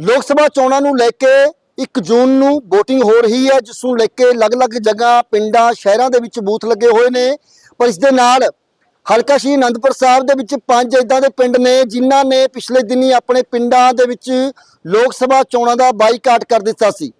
ਲੋਕ ਸਭਾ ਚੋਣਾਂ ਨੂੰ ਲੈ ਕੇ 1 ਜੂਨ ਨੂੰ VOTING ਹੋ ਰਹੀ ਹੈ, ਜਿਸ ਨੂੰ ਲੈ ਕੇ ਅਲੱਗ-ਅਲੱਗ ਜਗ੍ਹਾ, ਪਿੰਡਾਂ, ਸ਼ਹਿਰਾਂ ਦੇ ਵਿੱਚ ਬੂਥ ਲੱਗੇ ਹੋਏ ਨੇ। ਪਰ ਇਸ ਦੇ ਨਾਲ ਹਲਕਾ ਸ਼੍ਰੀ ਅਨੰਦਪੁਰ ਸਾਹਿਬ ਦੇ ਵਿੱਚ ਪੰਜ ਇਦਾਂ ਦੇ ਪਿੰਡ ਨੇ, ਜਿਨ੍ਹਾਂ ਨੇ ਪਿਛਲੇ ਦਿਨੀ ਆਪਣੇ ਪਿੰਡਾਂ ਦੇ ਵਿੱਚ ਲੋਕ ਸਭਾ ਚੋਣਾਂ ਦਾ ਬਾਈਕਾਟ ਕਰ ਦਿੱਤਾ ਸੀ।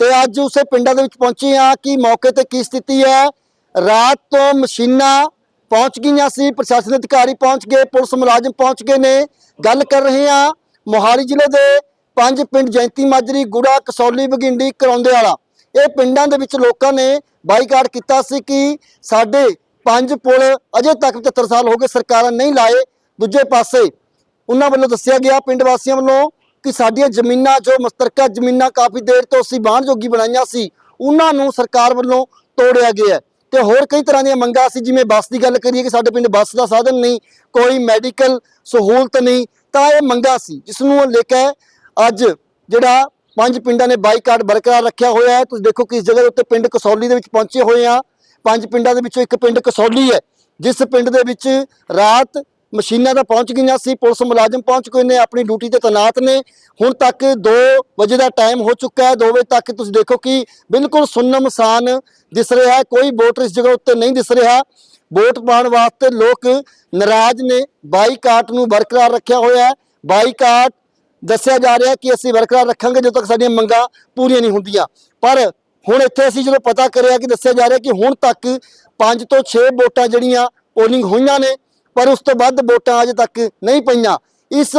ਤੇ ਅੱਜ ਉਸੇ ਪਿੰਡਾਂ ਦੇ ਵਿੱਚ ਪਹੁੰਚੇ ਆ ਕਿ ਮੌਕੇ ਤੇ ਕੀ ਸਥਿਤੀ ਹੈ? ਰਾਤ ਤੋਂ ਮਸ਼ੀਨਾਂ ਪਹੁੰਚ ਗਈਆਂ ਸੀ, ਪ੍ਰਸ਼ਾਸਨ ਅਧਿਕਾਰੀ ਪਹੁੰਚ ਗਏ, ਪੁਲਿਸ ਮੁਲਾਜ਼ਮ ਪਹੁੰਚ ਗਏ ਨੇ। ਗੱਲ ਕਰ ਰਹੇ ਆ ਮੋਹਾਲੀ ਜ਼ਿਲ੍ਹੇ ਦੇ ਪੰਜ ਪਿੰਡ ਜੈਂਤੀ ਮਾਜਰੀ, ਗੁੜਾ, ਕਸੌਲੀ, ਬਗਿੰਡੀ, ਕਰਾਉਂਦੇ ਵਾਲਾ। ਇਹ ਪਿੰਡਾਂ ਦੇ ਵਿੱਚ ਲੋਕਾਂ ਨੇ ਬਾਈਕਾਟ ਕੀਤਾ ਸੀ ਕਿ ਸਾਡੇ ਪੰਜ ਪੁਲ ਅਜੇ ਤੱਕ 75 ਸਾਲ ਹੋ ਗਏ ਸਰਕਾਰਾਂ ਨਹੀਂ ਲਾਏ ਦੂਜੇ ਪਾਸੇ। ਉਹਨਾਂ ਵੱਲੋਂ ਦੱਸਿਆ ਗਿਆ ਪਿੰਡ ਵਾਸੀਆਂ ਵੱਲੋਂ ਕਿ ਸਾਡੀਆਂ ਜ਼ਮੀਨਾਂ, ਜੋ ਮਸਤਰਕਾ ਜ਼ਮੀਨਾਂ ਕਾਫੀ ਦੇਰ ਤੋਂ ਅਸੀਂ ਬਾਣ ਜੋਗੀ ਬਣਾਈਆਂ ਸੀ, ਉਹਨਾਂ ਨੂੰ ਸਰਕਾਰ ਵੱਲੋਂ ਤੋੜਿਆ ਗਿਆ ਹੈ। ਤੇ ਹੋਰ ਕਈ ਤਰ੍ਹਾਂ ਦੀਆਂ ਮੰਗਾਂ ਸੀ, ਜਿਵੇਂ ਬੱਸ ਦੀ ਗੱਲ ਕਰੀਏ ਕਿ ਸਾਡੇ ਪਿੰਡ ਬੱਸ ਦਾ ਸਾਧਨ ਨਹੀਂ, ਕੋਈ ਮੈਡੀਕਲ ਸਹੂਲਤ ਨਹੀਂ, ਤਾਂ ਇਹ ਮੰਗਾਂ ਸੀ, ਜਿਸ ਨੂੰ ਲੈ ਕੇ ਅੱਜ ਜਿਹੜਾ ਪੰਜ ਪਿੰਡਾਂ ਨੇ ਬਾਈਕਾਟ ਬਰਕਰਾਰ ਰੱਖਿਆ ਹੋਇਆ ਹੈ, ਤੁਸੀਂ ਦੇਖੋ ਕਿਸ ਜਗ੍ਹਾ ਦੇ ਉੱਤੇ ਪਿੰਡ ਕਸੌਲੀ ਦੇ ਵਿੱਚ ਪਹੁੰਚੇ ਹੋਏ ਆ ਪੰਜ ਪਿੰਡਾਂ ਦੇ ਵਿੱਚੋਂ ਇੱਕ ਪਿੰਡ ਕਸੌਲੀ ਹੈ, ਜਿਸ ਪਿੰਡ ਦੇ ਵਿੱਚ ਰਾਤ ਮਸ਼ੀਨਾਂ ਤਾਂ ਪਹੁੰਚ ਗਈਆਂ ਸੀ, ਪੁਲਿਸ ਮੁਲਾਜ਼ਮ ਪਹੁੰਚ ਗਏ ਨੇ, ਆਪਣੀ ਡਿਊਟੀ ਤੇ ਤੈਨਾਤ ਨੇ। ਹੁਣ ਤੱਕ 2 ਵਜੇ ਦਾ ਟਾਈਮ ਹੋ ਚੁੱਕਾ ਹੈ 2 ਵਜੇ ਤੱਕ ਤੁਸੀਂ ਦੇਖੋ ਕਿ ਬਿਲਕੁਲ ਸੁੰਨਮਸਾਨ ਦਿਸ ਰਿਹਾ ਹੈ, ਕੋਈ ਵੋਟਰ ਇਸ ਜਗ੍ਹਾ ਉੱਤੇ ਨਹੀਂ ਦਿਸ ਰਿਹਾ। ਵੋਟ ਪਾਉਣ ਵਾਸਤੇ ਲੋਕ ਨਾਰਾਜ਼ ਨੇ, ਬਾਈਕਾਟ ਨੂੰ ਬਰਕਰਾਰ ਰੱਖਿਆ ਹੋਇਆ ਹੈ। ਬਾਈਕਾਟ ਦੱਸਿਆ ਜਾ ਰਿਹਾ ਕਿ ਅਸੀਂ ਬਰਕਰਾਰ ਰੱਖਾਂਗੇ ਜਦੋਂ ਤੱਕ ਸਾਡੀਆਂ ਮੰਗਾਂ ਪੂਰੀਆਂ ਨਹੀਂ ਹੁੰਦੀਆਂ। ਪਰ ਹੁਣ ਇੱਥੇ ਅਸੀਂ ਜਦੋਂ ਪਤਾ ਕਰਿਆ ਕਿ ਦੱਸਿਆ ਜਾ ਰਿਹਾ ਕਿ ਹੁਣ ਤੱਕ 5 ਤੋਂ 6 ਵੋਟਾਂ ਜਿਹੜੀਆਂ ਪੋਲਿੰਗ ਹੋਈਆਂ ਨੇ, ਪਰ ਉਸ ਤੋਂ ਵੱਧ ਵੋਟਾਂ ਅਜੇ ਤੱਕ ਨਹੀਂ ਪਈਆਂ। ਇਸ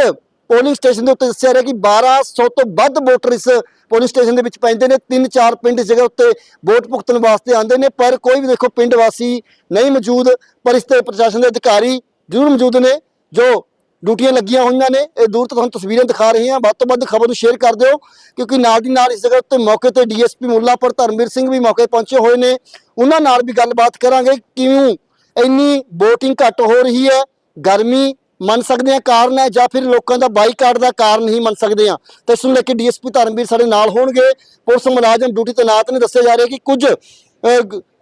ਪੋਲਿੰਗ ਸਟੇਸ਼ਨ ਦੇ ਉੱਤੇ ਦੱਸਿਆ ਰਿਹਾ ਕਿ 1200 ਤੋਂ ਵੱਧ ਵੋਟਰ ਇਸ ਪੋਲਿੰਗ ਸਟੇਸ਼ਨ ਦੇ ਵਿੱਚ ਪੈਂਦੇ ਨੇ। ਤਿੰਨ ਚਾਰ ਪਿੰਡ ਇਸ ਜਗ੍ਹਾ ਉੱਤੇ ਵੋਟ ਭੁਗਤਣ ਵਾਸਤੇ ਆਉਂਦੇ ਨੇ, ਪਰ ਕੋਈ ਵੀ ਦੇਖੋ ਪਿੰਡ ਵਾਸੀ ਨਹੀਂ ਮੌਜੂਦ, ਪਰ ਇਸ ਤੇ ਪ੍ਰਸ਼ਾਸਨ ਦੇ ਅਧਿਕਾਰੀ ਜ਼ਰੂਰ ਮੌਜੂਦ ਨੇ, ਜੋ ਡਿਊਟੀਆਂ ਲੱਗੀਆਂ ਹੋਈਆਂ ਨੇ। ਇਹ ਦੂਰ ਤੋਂ ਤੁਹਾਨੂੰ ਤਸਵੀਰਾਂ ਦਿਖਾ ਰਹੇ ਹਾਂ। ਵੱਧ ਤੋਂ ਵੱਧ ਖਬਰ ਨੂੰ ਸ਼ੇਅਰ ਕਰ ਦਿਓ ਕਿਉਂਕਿ ਨਾਲ ਦੀ ਨਾਲ ਇਸ ਜਗ੍ਹਾ ਉੱਤੇ ਮੌਕੇ ਤੇ ਡੀਐਸਪੀ ਮੁੱਲਾਪੁਰ ਧਰਮਵੀਰ ਸਿੰਘ ਵੀ ਮੌਕੇ ਪਹੁੰਚੇ ਹੋਏ ਨੇ। ਉਹਨਾਂ ਨਾਲ ਵੀ ਗੱਲਬਾਤ ਕਰਾਂਗੇ ਕਿਉਂ ਇੰਨੀ VOTING ਘੱਟ ਹੋ ਰਹੀ ਹੈ ਗਰਮੀ ਮੰਨ ਸਕਦੇ ਆ ਕਾਰਨ ਹੈ ਜਾਂ ਫਿਰ ਲੋਕਾਂ ਦਾ ਬਾਈਕਾਟ ਦਾ ਕਾਰਨ ਹੀ ਮੰਨ ਸਕਦੇ ਆ ਤੇ ਇਸ ਨੂੰ ਲੈ ਕੇ ਡੀਐਸਪੀ ਧਰਮਵੀਰ ਸਾਡੇ ਨਾਲ ਹੋਣਗੇ। ਪੁਲਿਸ ਮੁਲਾਜ਼ਮ ਡਿਊਟੀ ਤੈਨਾਤ ਨੇ ਦੱਸਿਆ ਜਾ ਰਿਹਾ ਕਿ ਕੁਝ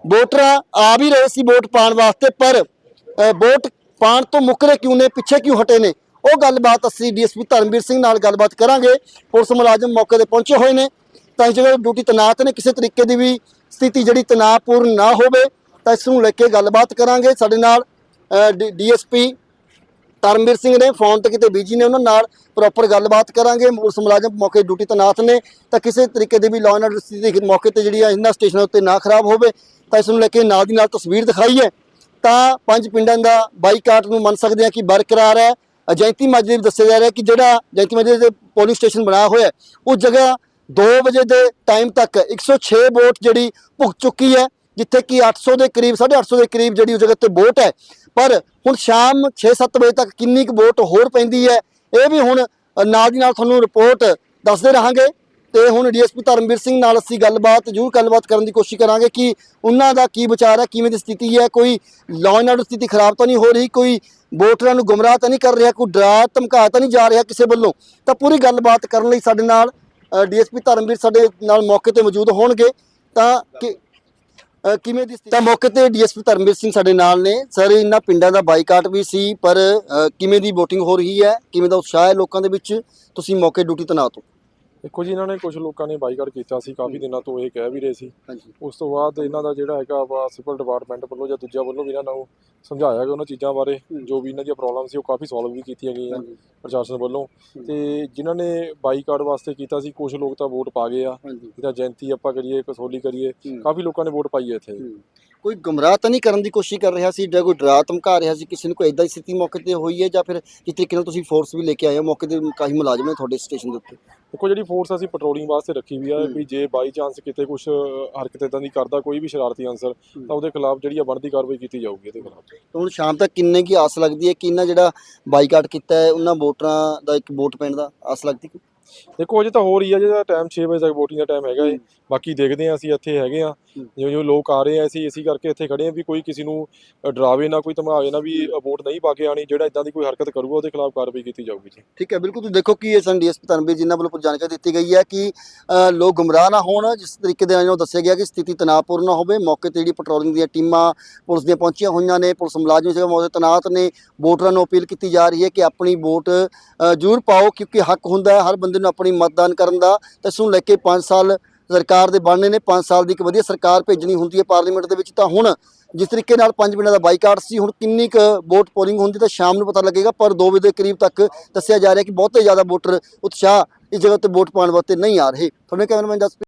ਵੋਟਰਾਂ ਆ ਵੀ ਰਹੇ ਸੀ ਵੋਟ ਪਾਉਣ ਵਾਸਤੇ ਪਰ ਅਹ, ਵੋਟ ਪਾਉਣ ਤੋਂ ਮੁੱਕਰੇ ਕਿਉਂ ਨੇ, ਪਿੱਛੇ ਕਿਉਂ ਹਟੇ ਨੇ? ਉਹ ਗੱਲਬਾਤ ਅਸੀਂ ਡੀਐਸਪੀ ਧਰਮਵੀਰ ਸਿੰਘ ਨਾਲ ਗੱਲਬਾਤ ਕਰਾਂਗੇ। ਪੁਲਿਸ ਮੁਲਾਜ਼ਮ ਮੌਕੇ ਤੇ ਪਹੁੰਚੇ ਹੋਏ ਨੇ। ਤਾਂ ਇਸ ਜਗ੍ਹਾ ਡਿਊਟੀ ਤੈਨਾਤ ਨੇ। ਕਿਸੇ ਤਰੀਕੇ ਦੀ ਵੀ ਸਥਿਤੀ ਜਿਹੜੀ ਤਣਾਅਪੂਰਨ ਨਾ ਹੋਵੇ, ਤਾਂ ਇਸ ਨੂੰ ਲੈ ਕੇ ਗੱਲਬਾਤ ਕਰਾਂਗੇ। ਸਾਡੇ ਨਾਲ ਡੀਐਸਪੀ ਧਰਮਵੀਰ ਸਿੰਘ ਨੇ, ਫੋਨ ਤੇ ਕਿਤੇ ਬਿਜ਼ੀ ਨੇ ਉਹਨਾਂ ਨਾਲ। ਪ੍ਰੋਪਰ ਗੱਲਬਾਤ ਕਰਾਂਗੇ। ਪੁਲਿਸ ਮੁਲਾਜ਼ਮ ਮੌਕੇ ਡਿਊਟੀ ਤੈਨਾਤ ਨੇ। ਤਾਂ ਕਿਸੇ ਤਰੀਕੇ ਦੀ ਵੀ ਲਾਅ ਐਂਡ ਆਰਡਰ ਸਥਿਤੀ ਮੌਕੇ ਤੇ ਜਿਹੜੀ ਆ, ਇਹਨਾਂ ਸਟੇਸ਼ਨਾਂ ਉੱਤੇ ਨਾ ਖਰਾਬ ਹੋਵੇ, ਤਾਂ ਇਸ ਨੂੰ ਲੈ ਕੇ ਨਾਲ ਦੀ ਨਾਲ ਤਸਵੀਰ ਦਿਖਾਈ ਹੈ। ਤਾਂ ਪੰਜ ਪਿੰਡਾਂ ਦਾ ਬਾਈਕਾਟ ਨੂੰ ਮੰਨ ਸਕਦੇ ਹਾਂ ਕਿ ਬਰਕਰਾਰ ਹੈ। ਅਜੈਂਤੀ ਮਾਜਰੇ ਵੀ ਦੱਸਿਆ ਜਾ ਰਿਹਾ ਕਿ ਜਿਹੜਾ ਜੈਂਤੀ ਮਾਜਰੇ ਦੇ ਪੋਲਿੰਗ ਸਟੇਸ਼ਨ ਬਣਾਇਆ ਹੋਇਆ ਉਹ ਜਗ੍ਹਾ 2 ਵਜੇ ਦੇ ਟਾਈਮ ਤੱਕ 106 ਵੋਟ ਜਿਹੜੀ ਭੁਗ ਚੁੱਕੀ ਹੈ, ਜਿੱਥੇ ਕਿ 800 ਦੇ ਕਰੀਬ 850 ਦੇ ਕਰੀਬ ਜਿਹੜੀ ਉਸ ਜਗ੍ਹਾ ਤੇ ਵੋਟ ਹੈ। ਪਰ ਹੁਣ ਸ਼ਾਮ 6-7 ਵਜੇ ਤੱਕ ਕਿੰਨੀ ਕੁ ਵੋਟ ਹੋਰ ਪੈਂਦੀ ਹੈ, ਇਹ ਵੀ ਹੁਣ ਨਾਲ ਦੀ ਨਾਲ ਤੁਹਾਨੂੰ ਰਿਪੋਰਟ ਦੱਸਦੇ ਰਹਾਂਗੇ। ਤੇ ਹੁਣ ਡੀਐਸਪੀ ਧਰਮਵੀਰ ਸਿੰਘ ਨਾਲ ਅਸੀਂ ਗੱਲਬਾਤ, ਜ਼ਰੂਰ ਗੱਲਬਾਤ ਕਰਨ ਦੀ ਕੋਸ਼ਿਸ਼ ਕਰਾਂਗੇ ਕਿ ਉਹਨਾਂ ਦਾ ਕੀ ਵਿਚਾਰ ਹੈ, ਕਿਵੇਂ ਦੀ ਸਥਿਤੀ ਹੈ। ਕੋਈ ਲਾਅ ਐਂਡ ਆਰਡਰ ਸਥਿਤੀ ਖਰਾਬ ਤਾਂ ਨਹੀਂ ਹੋ ਰਹੀ, ਕੋਈ ਵੋਟਰਾਂ ਨੂੰ ਗੁੰਮਰਾਹ ਤਾਂ ਨਹੀਂ ਕਰ ਰਿਹਾ, ਕੋਈ ਡਰਾ, ਧਮਕਾ ਤਾਂ ਨਹੀਂ ਜਾ ਰਿਹਾ ਕਿਸੇ ਵੱਲੋਂ। ਤਾਂ ਪੂਰੀ ਗੱਲਬਾਤ ਕਰਨ ਲਈ ਸਾਡੇ ਨਾਲ ਡੀਐਸਪੀ ਧਰਮਵੀਰ ਸਾਡੇ ਨਾਲ ਮੌਕੇ ਤੇ ਮੌਜੂਦ ਹੋਣਗੇ। ਤਾਂ ਕਿ ਕਿਵੇਂ ਦੀ ਤਾਂ ਮੌਕੇ ਤੇ ਡੀਐਸਪੀ ਧਰਮਵੀਰ ਸਿੰਘ ਸਾਡੇ ਨਾਲ ਨੇ। ਸਰ, ਇਹਨਾਂ ਪਿੰਡਾਂ ਦਾ ਬਾਈਕਾਟ ਵੀ ਸੀ, ਪਰ ਕਿਵੇਂ ਦੀ VOTING ਹੋ ਰਹੀ ਹੈ, ਕਿਵੇਂ ਦਾ ਉਤਸ਼ਾਹ ਹੈ ਲੋਕਾਂ ਦੇ ਵਿੱਚ, ਤੁਸੀਂ ਮੌਕੇ ਡਿਊਟੀ ਤੈਨਾਤ ਹੋ ਦੇਖੋ ਜੀ ਇਹਨਾਂ ਨੇ ਕੁਝ ਲੋਕਾਂ ਨੇ ਬਾਈਕਾਟ ਕੀਤਾ ਸੀ ਕਾਫੀ ਦਿਨਾਂ ਤੋਂ ਇਹ ਕਹਿ ਵੀ ਰਹੇ ਸੀ। ਹਾਂਜੀ। ਉਸ ਤੋਂ ਬਾਅਦ ਇਹਨਾਂ ਦਾ ਜਿਹੜਾ ਹੈਗਾ ਵਾ ਸਿਵਲ ਡਿਪਾਰਟਮੈਂਟ ਵੱਲੋਂ ਜਾਂ ਦੂਜਾ ਵੱਲੋਂ ਵੀ ਇਹਨਾਂ ਨੂੰ ਸਮਝਾਇਆ ਗਿਆ ਉਹਨਾਂ ਚੀਜ਼ਾਂ ਬਾਰੇ ਜੋ ਵੀ ਇਹਨਾਂ ਦੀਆਂ ਪ੍ਰੋਬਲਮ ਸੀ ਉਹ ਕਾਫੀ ਸੋਲਵ ਵੀ ਕੀਤੀਆਂ ਗਈਆਂ ਪ੍ਰਸ਼ਾਸਨ ਵੱਲੋਂ। ਤੇ ਜਿਨ੍ਹਾਂ ਨੇ ਬਾਈਕਾਟ ਵਾਸਤੇ ਕੀਤਾ ਸੀ ਕੁਝ ਲੋਕ ਤਾਂ ਵੋਟ ਪਾ ਗਏ ਆ। ਜਿਹਦਾ ਜੈਂਤੀ ਆਪਾਂ ਕਰੀਏ ਕਸੋਲੀ ਕਰੀਏ। ਕਾਫੀ ਲੋਕਾਂ ਨੇ ਵੋਟ ਪਾਈ ਹੈ ਇੱਥੇ। ਕੋਈ ਗੁੰਮਰਾਹ ਤਾਂ ਨਹੀਂ ਕਰਨ ਦੀ ਕੋਸ਼ਿਸ਼ ਕਰ ਰਿਹਾ ਸੀ ਜਾਂ ਕੋਈ ਡਰਾ ਧਮਕਾ ਰਿਹਾ ਸੀ? ਕਿਸੇ ਨੂੰ ਕੋਈ ਇਦਾਂ ਦੀ ਸਥਿਤੀ ਮੌਕੇ ਤੇ ਹੋਈ ਹੈ ਜਾਂ ਫਿਰ ਜਿਸ ਤਰੀਕੇ ਨਾਲ ਤੁਸੀਂ ਫੋਰਸ ਵੀ ਲੈ ਕੇ ਆਏ ਹੋ? ਮੌਕੇ ਤੇ ਕਾਫੀ ਮੁਲਾਜ਼ਮ ਨੇ ਤੁਹਾਡੇ ਸਟੇਸ਼ਨ ਦੇ ਉੱਤੇ। ਦੇਖੋ ਜਿਹੜੀ ਫੋਰਸ ਅਸੀਂ ਪੈਟਰੋਲਿੰਗ ਵਾਸਤੇ ਰੱਖੀ ਵੀ ਆ। ਵੀ ਜੇ ਬਾਈ ਚਾਂਸ ਕਿਤੇ ਕੁਝ ਹਰਕਤ ਇਦਾਂ ਦੀ ਕਰਦਾ ਕੋਈ ਵੀ ਸ਼ਰਾਰਤੀ ਅਨਸਰ। ਤਾਂ ਉਹਦੇ ਖਿਲਾਫ ਜਿਹੜੀ ਆ ਬਣਦੀ ਕਾਰਵਾਈ ਕੀਤੀ ਜਾਊਗੀ ਇਹਦੇ ਖਿਲਾਫ। ਹੁਣ ਸ਼ਾਮ ਤੱਕ ਕਿੰਨੇ ਕੀ ਆਸ ਲੱਗਦੀ ਹੈ? ਕਿ ਇਹਨਾਂ ਜਿਹੜਾ ਬਾਈਕਾਟ ਕੀਤਾ ਹੈ? ਉਹਨਾਂ ਵੋਟਰਾਂ ਦਾ ਇੱਕ ਵੋਟ ਪੈਣ ਦਾ ਆਸ ਲੱਗਦੀ ਕਿ ਦੇਖੋ ਅਜੇ ਤਾਂ ਹੋ ਰਹੀ ਹੈ ਜਿਹਦਾ ਟਾਈਮ 6 ਵਜੇ ਤੱਕ VOTING ਦਾ ਟਾਈਮ ਹੈਗਾ ਏ। ਬਾਕੀ ਦੇਖਦੇ ਆ ਅਸੀਂ ਇੱਥੇ ਹੈਗੇ ਆ। ਜਿਉਂ ਜਿਉਂ ਲੋਕ ਆ ਰਹੇ ਆ ਅਸੀਂ ਇਸੇ ਕਰਕੇ ਇੱਥੇ ਖੜੇ ਆ ਵੀ ਕੋਈ ਕਿਸੇ ਨੂੰ ਡਰਾਵੇ ਨਾ ਕੋਈ ਧਮਕਾਵੇ ਨਾ ਵੀ ਵੋਟ ਨਹੀਂ ਪਾ ਕੇ ਆਣੀ ਜਿਹੜਾ ਇਦਾਂ ਦੀ ਕੋਈ ਹਰਕਤ ਕਰੂਗਾ ਉਹਦੇ ਖਿਲਾਫ ਕਾਰਵਾਈ ਕੀਤੀ ਜਾਊਗੀ ਜੀ। ਠੀਕ ਹੈ ਬਿਲਕੁਲ ਤੁਸੀਂ ਦੇਖੋ ਕਿ ਇਹ ਸਾਨੂੰ ਡੀਐਸਪੀ ਧਰਮਵੀਰ ਜਿਨ੍ਹਾਂ ਵੱਲੋਂ ਜਾਣਕਾਰੀ ਦਿੱਤੀ ਗਈ ਹੈ ਕਿ ਲੋਕ ਗੁੰਮਰਾਹ ਨਾ ਹੋਣ ਜਿਸ ਤਰੀਕੇ ਦੇ ਨਾਲ ਦੱਸਿਆ ਗਿਆ ਕਿ ਸਥਿਤੀ ਤਣਾਅਪੂਰਨ ਨਾ ਹੋਵੇ। ਮੌਕੇ ਤੇ ਜਿਹੜੀ ਪੈਟਰੋਲਿੰਗ ਦੀਆਂ ਟੀਮਾਂ ਪੁਲਿਸ ਦੀਆਂ ਪਹੁੰਚੀਆਂ ਹੋਈਆਂ ਨੇ ਪੁਲਿਸ ਮੁਲਾਜ਼ਮ ਜਿਹੜੇ ਮੌਜੂਦ ਤੈਨਾਤ ਨੇ ਵੋਟਰਾਂ ਨੂੰ ਅਪੀਲ ਕੀਤੀ ਜਾ ਰਹੀ ਹੈ ਕਿ ਆਪਣੀ ਵੋਟ ਜ਼ਰੂਰ ਪਾਓ ਕਿਉਂਕਿ ਹੱਕ ਹੁੰਦਾ ਹੈ ਹਰ ਬੰਦੇ ਨੂੰ ਆਪਣੀ ਮਤਦਾਨ ਕਰਨ ਦਾ। ਤੇ ਇਸ ਨੂੰ ਲੈ ਕੇ 5 ਸਾਲ ਸਰਕਾਰ ਦੇ ਬਣਨੇ ਨੇ 5 ਸਾਲ ਦੀ ਇੱਕ ਵਧੀਆ ਸਰਕਾਰ ਭੇਜਣੀ ਹੁੰਦੀ ਹੈ ਪਾਰਲੀਮੈਂਟ ਦੇ ਵਿੱਚ, ਤਾਂ ਹੁਣ ਜਿਸ ਤਰੀਕੇ ਨਾਲ ਪੰਜ ਮਿੰਟਾਂ ਦਾ ਬਾਈਕਾਟ ਸੀ, ਹੁਣ ਕਿੰਨੀ ਕੁ ਵੋਟ ਪੋਲਿੰਗ ਹੁੰਦੀ ਤਾਂ ਸ਼ਾਮ ਨੂੰ ਪਤਾ ਲੱਗੇਗਾ, ਪਰ 2 ਵਜੇ ਦੇ ਕਰੀਬ ਤੱਕ ਦੱਸਿਆ ਜਾ ਰਿਹਾ ਕਿ ਬਹੁਤੇ ਜ਼ਿਆਦਾ ਵੋਟਰ ਉਤਸ਼ਾਹ ਇਸ ਜਗ੍ਹਾ ਤੇ ਵੋਟ ਪਾਉਣ ਵਾਸਤੇ ਨਹੀਂ ਆ ਰਹੇ। ਤੁਹਾਨੂੰ ਕੈਮਰਾਮੈਨ ਜਸਪ੍ਰੀਤ